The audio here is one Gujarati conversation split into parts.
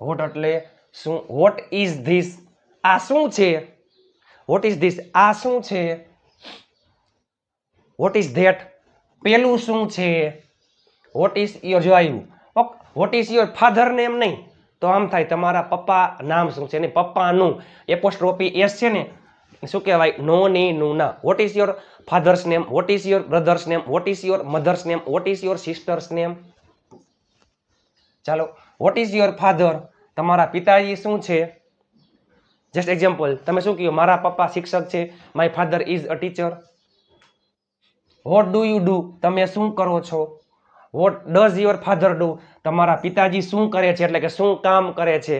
વોટ એટલે શું? વોટ ઇઝ ધીસ આ શું છે? વોટ ઇઝ ધીસ આ શું છે? વોટ ઇઝ ધેટ પેલું શું છે? વોટ ઇઝ યોર જો આવ્યું okay what is your father name નહીં? તો આમ થાય, તમારા પપ્પા નામ શું છે? ને પપ્પાનું એપોસ્ટ્રોપી એસ છે ને શું કહેવાય? નો ની નું ના. What is your father's name what is your brother's name what is your mother's name what is your sister's name ચાલો વોટ ઇઝ યોર ફાધર તમારા પિતાજી શું છે? જસ્ટ એક્ઝામ્પલ તમે શું કહ્યું? મારા પપ્પા શિક્ષક છે my father is a teacher what do you do તમે શું કરો છો? What does your father do તમારા પિતાજી શું કરે છે? એટલે કે શું કામ કરે છે?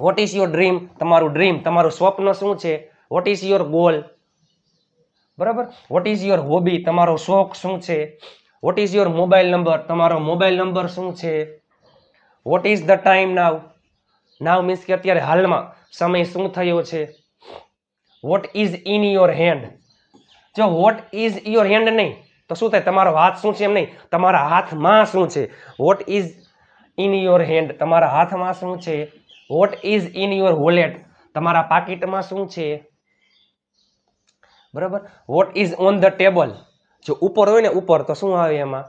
વોટ ઇઝ યોર ડ્રીમ તમારું ડ્રીમ તમારું સ્વપ્ન શું છે? વોટ ઇઝ યોર ગોલ બરાબર? વોટ ઇઝ યોર હોબી તમારો શોખ શું છે? What is your mobile number તમારો મોબાઈલ નંબર શું છે? What is the time now now means કે અત્યારે હાલમાં સમય શું થયો છે? What is in your hand જો વોટ ઇઝ યોર હેન્ડ નહીં, તો શું થાય? તમારો હાથ શું છે એમ નહીં? તમારા હાથમાં શું છે? What is in your hand તમારા હાથમાં શું છે? What is in your wallet તમારા પાકીટમાં શું છે? બરાબર? What is on the table જો ઉપર હોય ને ઉપર, તો શું આવે એમાં?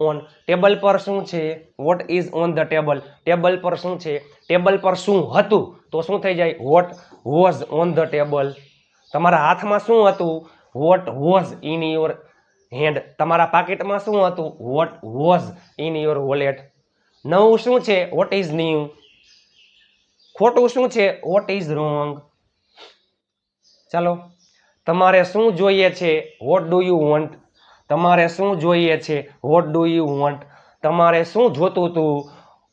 ઓન ટેબલ પર શું છે? What is on the table table પર શું છે? ટેબલ પર શું હતું? તો શું થઈ જાય? What was on the table તમારા હાથમાં શું હતું? What was in your hand તમારા પાકીટમાં શું હતું? What was in your wallet નવું શું છે? વોટ ઇઝ ન્યૂ ખોટું શું છે? વોટ ઇઝ રોંગ ચાલો, તમારે શું જોઈએ છે? વોટ ડુ યુ વોન્ટ તમારે શું જોઈએ છે? વોટ ડુ યુ વોન્ટ તમારે શું જોતું હતું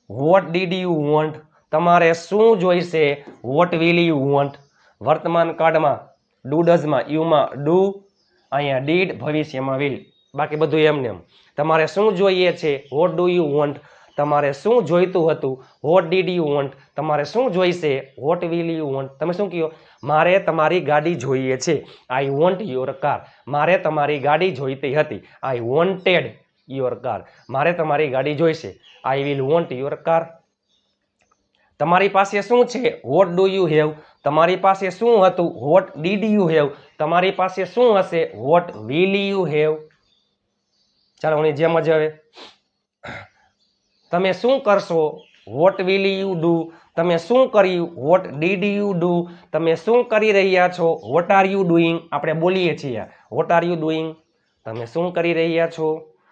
વોટ ડીડ યુ વોન્ટ તમારે શું જોઈશે? વોટ વિલ યુ વોન્ટ વર્તમાન કાળમાં ડુ ડઝમાં યુમાં ડુ અહીંયા ડીડ ભવિષ્યમાં વિલ બાકી બધું એમને એમ. તમારે શું જોઈએ છે? વોટ ડુ યુ વોન્ટ તમારે શું જોઈતું હતું? વોટ ડીડ યુ વોન્ટ તમારે શું જોઈશે? વોટ વિલ યુ વોન્ટ તમે શું કહો મારે તમારી ગાડી જોઈએ છે. આઈ વોન્ટ યોર કાર મારે તમારી ગાડી જોઈતી હતી. આઈ વોન્ટેડ યોર કાર મારે તમારી ગાડી જોઈશે. I will want your car તમારી પાસે શું છે? વોટ ડુ યુ હેવ તમારી પાસે શું હતું? વોટ ડીડ યુ હેવ તમારી પાસે શું હશે? વોટ વિલ યુ હેવ ચાલો હું જેમ જ હવે તમે શું કરશો? વોટ વિલ યુ ડુ તમે શું કર્યું? વોટ ડીડ યુ ડુ તમે શું કરી રહ્યા છો? વોટ આર યુ ડુઈંગ આપણે બોલીએ છીએ. વોટ આર યુ ડુઈંગ તમે શું કરી રહ્યા છો?